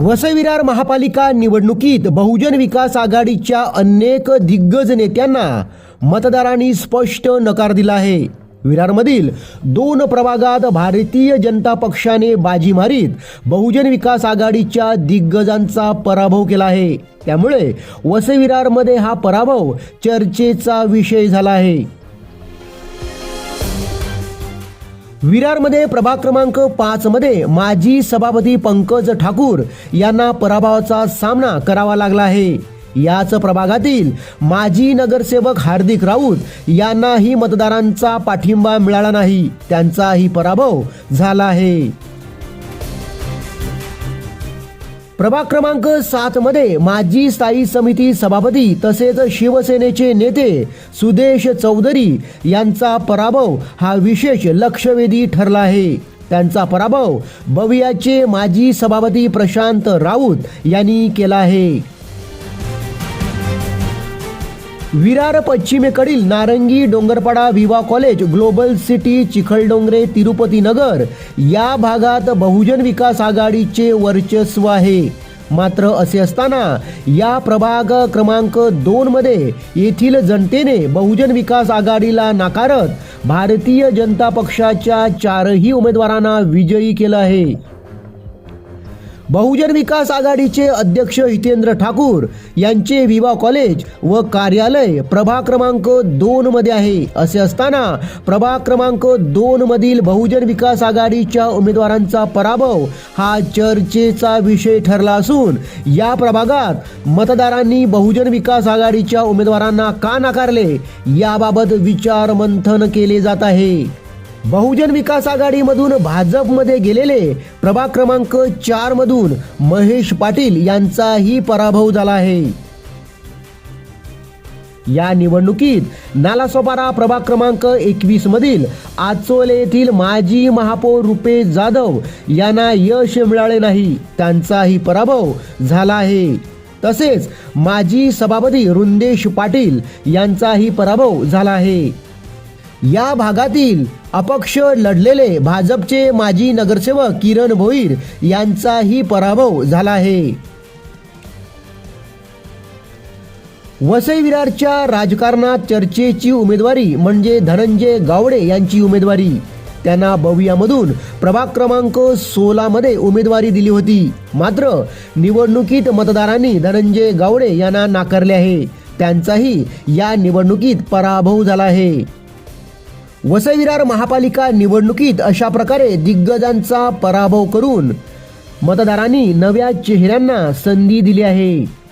वसविरार महापालिका निवडणुकीत बहुजन विकास आघाडीच्या अनेक दिग्गज नेत्यांना मतदारांनी स्पष्ट नकार दिला आहे. विरारमधील दोन प्रभागात भारतीय जनता पक्षाने बाजी मारीत बहुजन विकास आघाडीच्या दिग्गजांचा पराभव केला आहे. त्यामुळे वसई विरारमध्ये हा पराभव चर्चेचा विषय झाला आहे. विरारमध्ये प्रभाग क्रमांक पाच मध्ये माजी सभापती पंकज ठाकूर यांना पराभवाचा सामना करावा लागला आहे. याच प्रभागातील माजी नगरसेवक हार्दिक राऊत यांनाही मतदारांचा पाठिंबा मिळाला नाही. त्यांचाही पराभव झाला आहे. प्रभाग क्रमांक सात मध्ये माजी स्थायी समिती सभापती तसेच शिवसेनेचे नेते सुदेश चौधरी यांचा पराभव हा विशेष लक्षवेधी ठरला आहे. त्यांचा पराभव बवियाचे माजी सभापती प्रशांत राऊत यांनी केला आहे. विरार पश्चिमेकडील Narangi Dongarpada Viva college global city Chikhaldongre Tirupati Nagar या भागात बहुजन विकास आघाडीचे वर्चस्व आहे. मात्र असे असताना या प्रभाग क्रमांक दोन मध्ये येथील जनतेने बहुजन विकास आघाडीला नाकारत भारतीय जनता पक्षाच्या चारही उमेदवारांना विजयी केलं आहे. बहुजन विकास आघाडीचे अध्यक्ष हितेंद्र ठाकूर यांचे विवा कॉलेज व कार्यालय प्रभाग क्रमांक दोन मध्ये आहे. असे असताना प्रभाग क्रमांक दोन मधील बहुजन विकास आघाडीच्या उमेदवारांचा पराभव हा चर्चेचा विषय ठरला असून या प्रभागात मतदारांनी बहुजन विकास आघाडीच्या उमेदवारांना का नाकारले? याबाबत विचार मंथन केले जात आहे. बहुजन विकास आघाडीमधून भाजपमध्ये गेलेले प्रभाग क्रमांक चार मधून महेश पाटील यांचाही पराभव झाला आहे. या निवडणुकीत नालासोपारा प्रभाग क्रमांक एकवीस मधील आचोले येथील माजी महापौर रुपेश जाधव यांना यश मिळाले नाही. त्यांचाही पराभव झाला आहे. तसेच माजी सभापती रुंदेश पाटील यांचाही पराभव झाला आहे. या भागातील अपक्ष लढलेले भाजपचे माजी नगरसेवक किरण भोईर यांचाही पराभव झाला आहे. वसई विरारच्या राजकारणात चर्चेची उमेदवारी म्हणजे धनंजय गावडे यांची उमेदवारी. त्यांना बवियामधून प्रभाग क्रमांक सोळा मध्ये उमेदवारी दिली होती. मात्र निवडणुकीत मतदारांनी धनंजय गावडे यांना नाकारले आहे. त्यांचाही या निवडणुकीत पराभव झाला आहे. वसविरार महापालिका निवडणुकीत अशा प्रकारे दिग्गजांचा पराभव करून मतदारांनी नव्या चेहऱ्यांना संधी दिली आहे.